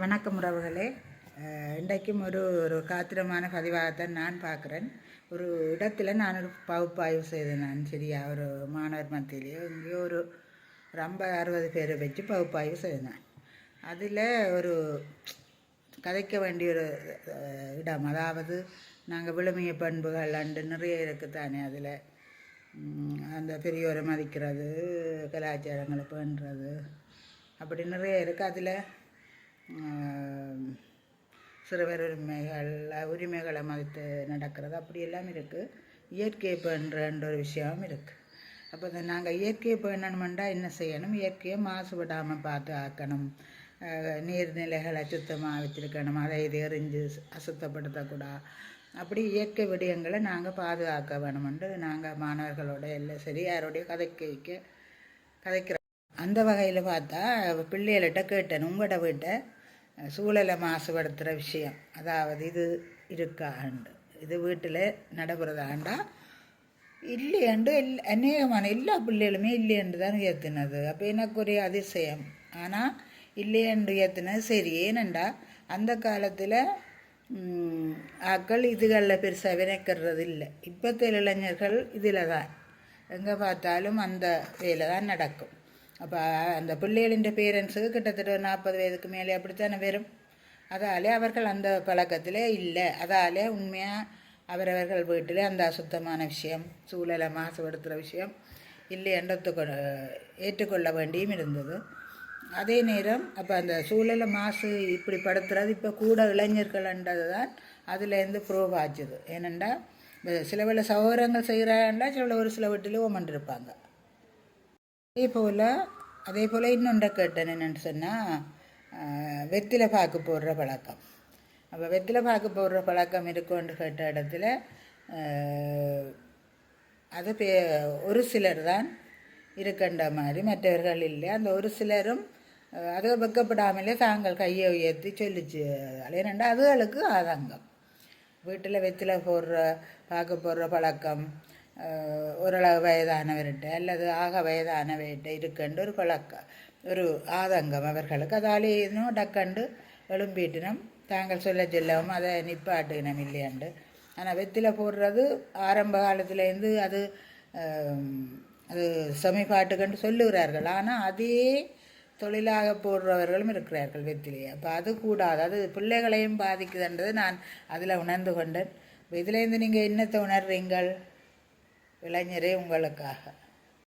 வணக்கம் உறவுகளே. இன்றைக்கும் ஒரு ஒரு காத்திரமான பதிவாகத்தான் நான் பார்க்குறேன். ஒரு இடத்துல நான் ஒரு பகுப்பாய்வு செய்தேன் நான் சரியா? ஒரு மாணவர் மத்தியிலேயோ இங்கேயோ ஒரு ஒரு ஐம்பது அறுபது பேரை வச்சு பகுப்பாய்வு செய்தேன் அதில் ஒரு கதைக்க வேண்டிய ஒரு இடம். அதாவது நாங்கள் விழுமிய பண்புகள் அண்டு நிறைய இருக்குதானே அதில். அந்த பெரியோரை மதிக்கிறது கலாச்சாரங்களை பண்ணுறது அப்படி நிறைய இருக்குது அதில் சிறுவர் உரிமைகள் உரிமைகளை மதித்து நடக்கிறது. அப்படி எல்லாம் இருக்குது இயற்கை பேணுறன்ற ஒரு விஷயமும் இருக்குது அப்போ இந்த நாங்கள் இயற்கையை பேணணுமெண்டா என்ன செய்யணும்? இயற்கையை மாசுபடாமல் பார்த்து ஆக்கணும். நீர்நிலைகளை சுத்தமாக வச்சிருக்கணும். அதை இது எறிஞ்சு அசுத்தப்படுத்தக்கூடாது அப்படி இயற்கை விடயங்களை நாங்கள் பாதுகாக்க வேணுமென்று நாங்கள் மாணவர்களோட எல்லாம் சரி யாரோடைய கதைக்க கதைக்கிறோம் அந்த வகையில் பார்த்தா பிள்ளைகள்கிட்ட கேட்டேன். உங்களோட வீட்டை சூழலை மாசுபடுத்துகிற விஷயம். அதாவது இது இருக்காண்டு இது வீட்டில் நடைபெறதாண்டா இல்லையாண்டு எல் அநேகமான எல்லா பிள்ளைகளுமே இல்லையண்டு தான் ஏற்றுனது அப்போ எனக்கு ஒரு அதிசயம் ஆனால் இல்லையண்டு ஏற்றுனது சரி. ஏனண்டா அந்த காலத்தில் ஆக்கள் இதுகளில் பெருசாக வினைக்கிறது இல்லை இப்போத்த இளைஞர்கள் இதில் தான் எங்கே பார்த்தாலும் அந்த வேலை தான் நடக்கும். அப்போ அந்த பிள்ளைகளின் பேரண்ட்ஸுக்கு கிட்டத்தட்ட ஒரு நாற்பது வயதுக்கு மேலே அப்படித்தானே வரும்? அதாலே அவர்கள் அந்த பழக்கத்தில் இல்லை. அதாலே உண்மையாக அவரவர்கள் வீட்டில் அந்த அசுத்தமான விஷயம் சூழலை மாசுபடுத்துகிற விஷயம் இல்லை என்றத்துக்கொ ஏற்றுக்கொள்ள வேண்டியும் இருந்தது. அதே நேரம் அப்போ அந்த சூழலை மாசு இப்படி படுத்துறது இப்போ கூட இளைஞர்கள்ன்றது தான் அதுலேருந்து ப்ரூவ் ஆச்சுது. ஏனெண்டா சில வேலை சகோதரங்கள் செய்கிறாண்டா சில ஒரு சில வீட்டில் ஓமன் இருப்பாங்க அதே போல் அதே போல் இன்னொன்றை கேட்டேன் என்னென்னு சொன்னால் வெத்திலை பாக்கு போடுற பழக்கம். அப்போ வெத்திலை பாக்கு போடுற பழக்கம் இருக்கும்னு கேட்ட இடத்துல அது பே ஒரு சிலர் தான் இருக்கின்ற மாதிரி மற்றவர்கள் இல்லை. அந்த ஒரு சிலரும் அது வெக்கப்படாமலே தாங்கள் கையை உயர்த்தி சொல்லிச்சு. ஏனெண்டா அதுகளுக்கு ஆதங்கம். வீட்டில் வெத்தில போடுற பார்க்க போடுற பழக்கம் ஓரளவு வயதானவர்கிட்ட அல்லது ஆக வயதானவர்கிட்ட இருக்குன்ற ஒரு பழக்கம் ஒரு ஆதங்கம் அவர்களுக்கு. அதாலே இன்னும் டக்கண்டு எழும்பிட்டினம். தாங்கள் சொல்ல சொல்லவும் அதை நிப்பாட்டினம் இல்லையாண்டு. ஆனால் வெத்தில போடுறது ஆரம்ப காலத்துலேருந்து அது அது சமைப்பாட்டுக்கன்று சொல்லுகிறார்கள். ஆனால் அதே தொழிலாக போடுறவர்களும் இருக்கிறார்கள் வெத்திலேயே அப்போ அது கூடாது. அது பிள்ளைகளையும் பாதிக்குதுன்றது நான் அதில் உணர்ந்து கொண்டேன். இப்போ இதுலேருந்து நீங்கள் என்னத்தை உணர்றீங்கள்? இளைஞரே உங்களுக்காக.